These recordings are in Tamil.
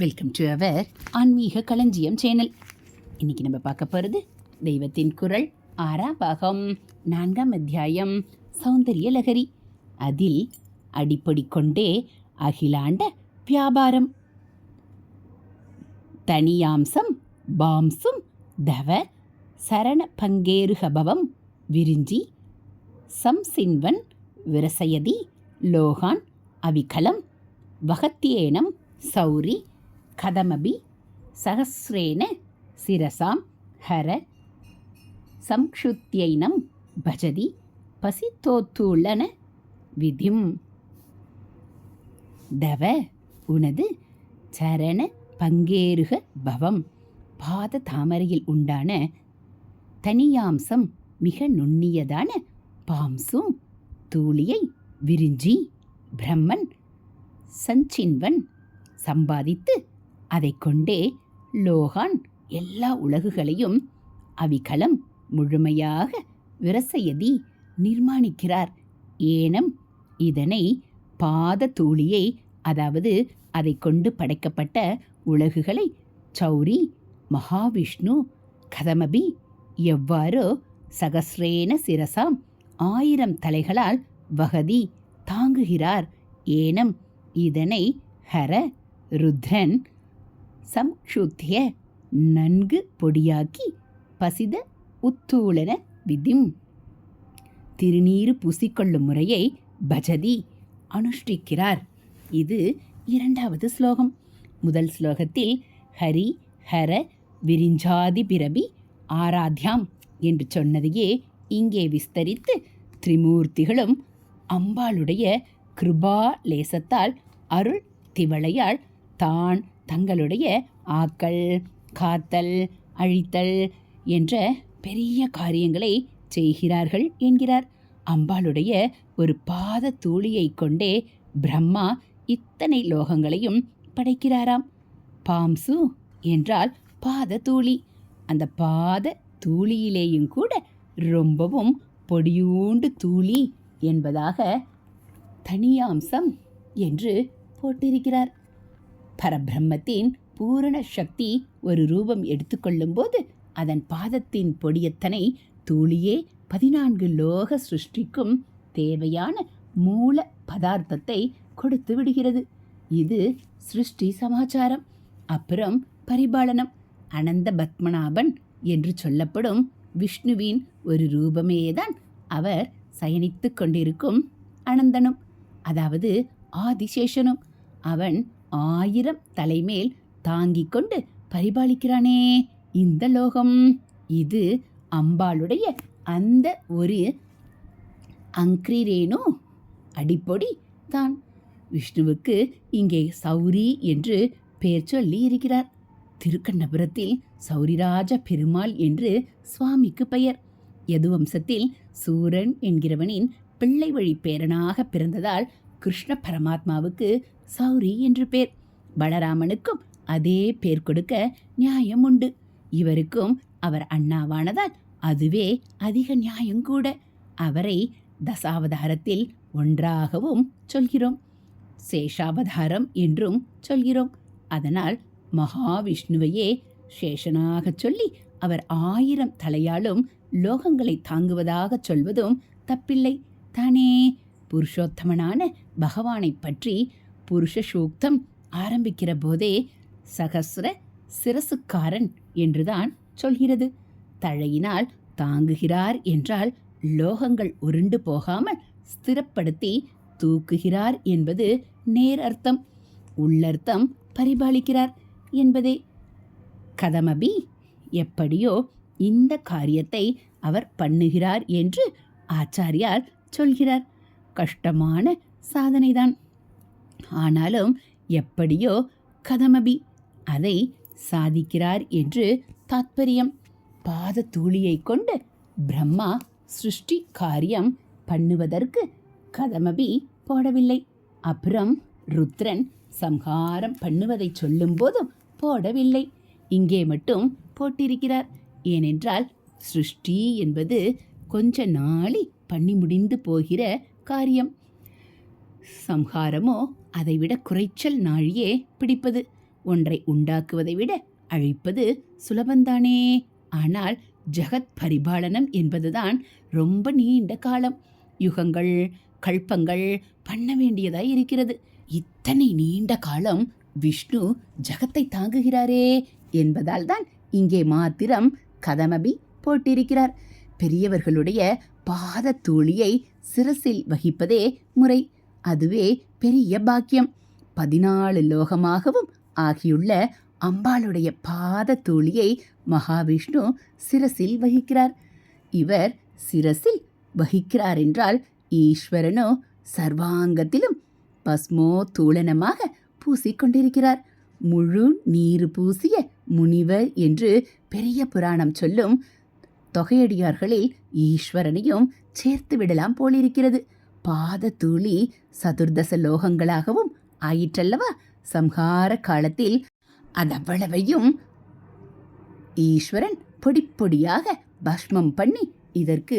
வெல்கம் டு அவர் ஆன்மீக களஞ்சியம் சேனல் இன்னைக்கு நம்ம பார்க்க போகிறது தெய்வத்தின் குரல் ஆறாம் பாகம் நான்காம் அத்தியாயம் சௌந்தரிய லகரி. அதில் அடிப்படி கொண்டே அகிலாண்ட வியாபாரம். தனியாம்சம் பாம்சும் தவ சரண பங்கேருகபவம் விரிஞ்சி சம்சின்வன் விரசயதி லோகான் அவிகலம் வகத்தியேனம் சௌரி கதமபி சகசிரேன சிரசாம் ஹர சம்ஷுத்தியைனம் பஜதி பசித்தோத்துள்ளன விதிம். தவ உனது சரண பங்கேறுக பவம். பாத தாமரையில் உண்டான தனியாம்சம் மிக நுண்ணியதான பாம்சும் தூளியை விரிஞ்சி பிரம்மன் சஞ்சின்வன் சம்பாதித்து அதை கொண்டே லோகான் எல்லா உலகுகளையும் அவிகலம் முழுமையாக விரசயதி நிர்மாணிக்கிறார். ஏனம் இதனை பாத தூளியை அதாவது அதை கொண்டு படைக்கப்பட்ட உலகுகளை சௌரி மகாவிஷ்ணு கதமபி எவ்வாறோ சகசிரேன சிரசாம் ஆயிரம் தலைகளால் வகதி தாங்குகிறார். ஏனம் இதனை ஹர ருத்ரன் சம்ஷுத்திய நன்கு பொடியாக்கி பசித உத்தூளன விதிம். திருநீறு பூசிக்கொள்ளும் முறையை பஜதி அனுஷ்டிக்கிறார். இது இரண்டாவது ஸ்லோகம். முதல் ஸ்லோகத்தில் ஹரி ஹர விரிஞ்சாதி பிரபி ஆராத்யாம் என்று சொன்னதையே இங்கே விஸ்தரித்து திரிமூர்த்திகளும் அம்பாளுடைய கிருபா லேசத்தால் அருள் திவளையால் தான் தங்களுடைய ஆக்கல் காத்தல் அழித்தல் என்ற பெரிய காரியங்களை செய்கிறார்கள் என்கிறார். அம்பாளுடைய ஒரு பாத தூளியை கொண்டே பிரம்மா இத்தனை லோகங்களையும் படைக்கிறாராம். பாம்சு என்றால் பாத தூளி. அந்த பாத தூளியிலேயும் கூட ரொம்பவும் பொடியூண்டு தூளி என்பதாக தனியாம்சம் என்று போட்டிருக்கிறார். பரபிரம்மத்தின் பூரண சக்தி ஒரு ரூபம் எடுத்துக்கொள்ளும்போது அதன் பாதத்தின் பொடியத்தனை தூளியே பதினான்கு லோக சிருஷ்டிக்கும் தேவையான மூல பதார்த்தத்தை கொடுத்து விடுகிறது. இது சிருஷ்டி சமாச்சாரம். அப்புறம் பரிபாலனம். அனந்த பத்மநாபன் என்று சொல்லப்படும் விஷ்ணுவின் ஒரு ரூபமேதான் அவர் சயனித்து கொண்டிருக்கும் அனந்தனும் அதாவது ஆதிசேஷனும். அவன் ஆயிரம் தலைமேல் தாங்கிக் கொண்டு பரிபாலிக்கிறானே இந்த லோகம். இது அம்பாளுடைய அந்த ஒரு அங்கிரேனோ அடிப்பொடி தான். விஷ்ணுவுக்கு இங்கே சௌரி என்று பெயர் சொல்லி இருக்கிறார். திருக்கண்ணபுரத்தில் சௌரிராஜ பெருமாள் என்று சுவாமிக்கு பெயர். யதுவம்சத்தில் சூரன் என்கிறவனின் பிள்ளை வழி பேரனாக பிறந்ததால் கிருஷ்ண பரமாத்மாவுக்கு சௌரி என்று பேர். பலராமனுக்கும் அதே பேர் கொடுக்க நியாயம் உண்டு. இவருக்கும் அவர் அண்ணாவானதால் அதுவே அதிக நியாயம் கூட. அவரை தசாவதாரத்தில் ஒன்றாகவும் சொல்கிறோம். சேஷாவதாரம் என்றும் சொல்கிறோம். அதனால் மகாவிஷ்ணுவையே சேஷனாகச் சொல்லி அவர் ஆயிரம் தலையாலும் லோகங்களை தாங்குவதாகச் சொல்வதும் தப்பில்லை. தானே? புருஷோத்தமனான பகவானை பற்றி புருஷ சூக்தம் ஆரம்பிக்கிற போதே சகசிர சிரசுக்காரன் என்றுதான் சொல்கிறது. தழையினால் தாங்குகிறார் என்றால் லோகங்கள் உருண்டு போகாமல் ஸ்திரப்படுத்தி தூக்குகிறார் என்பது நேர் அர்த்தம் உள்ளர்த்தம் பரிபாலிக்கிறார் என்பதே. கதமபி எப்படியோ இந்த காரியத்தை அவர் பண்ணுகிறார் என்று ஆச்சாரியார் சொல்கிறார். கஷ்டமான சாதனைதான். ஆனாலும் எப்படியோ கதமபி அதை சாதிக்கிறார் என்று தாத்பரியம். பாத தூளியை கொண்டு பிரம்மா சிருஷ்டி காரியம் பண்ணுவதற்கு கதமபி போடவில்லை. அப்புறம் ருத்ரன் சம்ஹாரம் பண்ணுவதை சொல்லும்போதும் போடவில்லை. இங்கே மட்டும் போட்டிருக்கிறார். ஏனென்றால் சிருஷ்டி என்பது கொஞ்ச நாளி பண்ணி முடிந்து போகிற காரியம். சம்ஹாரமோ அதைவிட குறைச்சல் நாழியே பிடிப்பது. ஒன்றை உண்டாக்குவதை விட அழிப்பது சுலபந்தானே. ஆனால் ஜகத் பரிபாலனம் என்பதுதான் ரொம்ப நீண்ட காலம். யுகங்கள் கல்பங்கள் பண்ண வேண்டியதாய் இருக்கிறது. இத்தனை நீண்ட காலம் விஷ்ணு ஜகத்தை தாங்குகிறாரே என்பதால் தான் இங்கே மாத்திரம் கதமபி போட்டிருக்கிறார். பெரியவர்களுடைய பாத தூளியை சிரசில் வகிப்பதே முறை. அதுவே பெரிய பாக்கியம். பதினாலு லோகமாகவும் ஆகியுள்ள அம்பாளுடைய பாத தூளியை மகாவிஷ்ணு சிரசில் வகிக்கிறார். இவர் சிரசில் வகிக்கிறார் என்றால் ஈஸ்வரனோ சர்வாங்கத்திலும் பஸ்மோ தூளனமாக பூசிக்கொண்டிருக்கிறார். முழு நீர் பூசிய முனிவர் என்று பெரிய புராணம் சொல்லும் தொகையடியார்களில் ஈஸ்வரனையும் சேர்த்து விடலாம் போலிருக்கிறது. பாத தூளி சதுர்தச லோகங்களாகவும் ஆயிற்றல்லவா? சம்ஹார காலத்தில் அதவ்வளவையும் ஈஸ்வரன் பொடி பொடியாக பஷ்மம் பண்ணி இதற்கு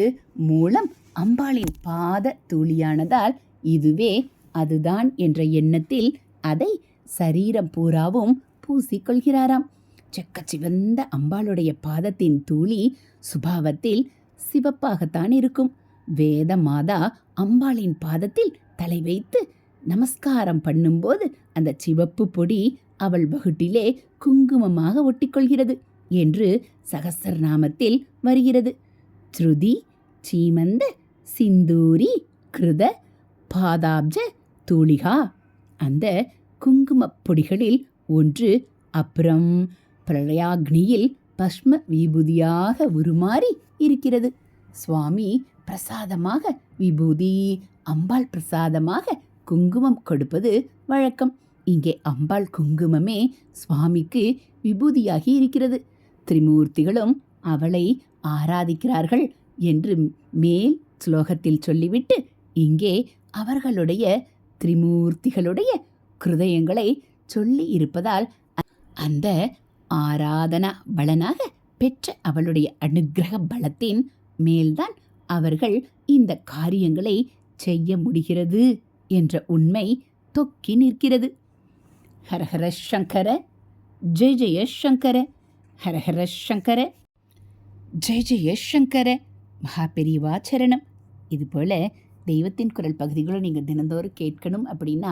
மூலம் அம்பாளின் பாத தூளியானதால் இதுவே அதுதான் என்ற எண்ணத்தில் அதை சரீரம் பூராவும் பூசிக்கொள்கிறாராம். செக்க சிவந்த அம்பாளுடைய பாதத்தின் தூளி சுபாவத்தில் சிவப்பாகத்தான் இருக்கும். வேத மாதா அம்பாளின் பாதத்தில் தலை வைத்து நமஸ்காரம் பண்ணும்போது அந்த சிவப்பு பொடி அவள் வகுட்டிலே குங்குமமாக ஒட்டிக்கொள்கிறது என்று சகஸ்ரநாமத்தில் வருகிறது. ஸ்ருதி சீமந்த சிந்தூரி கிருத பாதாப்ஜ தூளிகா அந்த குங்குமப் பொடிகளில் ஒன்று அப்புறம் பிரளயாக்னியில் பஸ்ம விபூதியாக உருமாறி இருக்கிறது. சுவாமி பிரசாதமாக விபூதி அம்பாள் பிரசாதமாக குங்குமம் கொடுப்பது வழக்கம். இங்கே அம்பாள் குங்குமமே சுவாமிக்கு விபூதியாகி இருக்கிறது. திரிமூர்த்திகளும் அவளை ஆராதிக்கிறார்கள் என்று மேல் ஸ்லோகத்தில் சொல்லிவிட்டு இங்கே அவர்களுடைய திரிமூர்த்திகளுடைய கிருதயங்களை சொல்லி இருப்பதால் அந்த ஆராதனா பலனாக பெற்ற அவளுடைய அனுகிரக பலத்தின் மேல்தான் அவர்கள் இந்த காரியங்களை செய்ய முடிகிறது என்ற உண்மை தொக்கி நிற்கிறது. ஹரஹர சங்கர ஜெய ஜெய சங்கர ஹரஹர சங்கர ஜெய ஜெய சங்கர மகா பெரியவா சரணம். இதுபோல் தெய்வத்தின் குரல் பகுதிகளை நீங்கள் தினந்தோறும் கேட்கணும் அப்படின்னா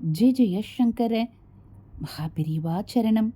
ஜெய ஜெய சங்கர மகாபெரிவா சரணம்.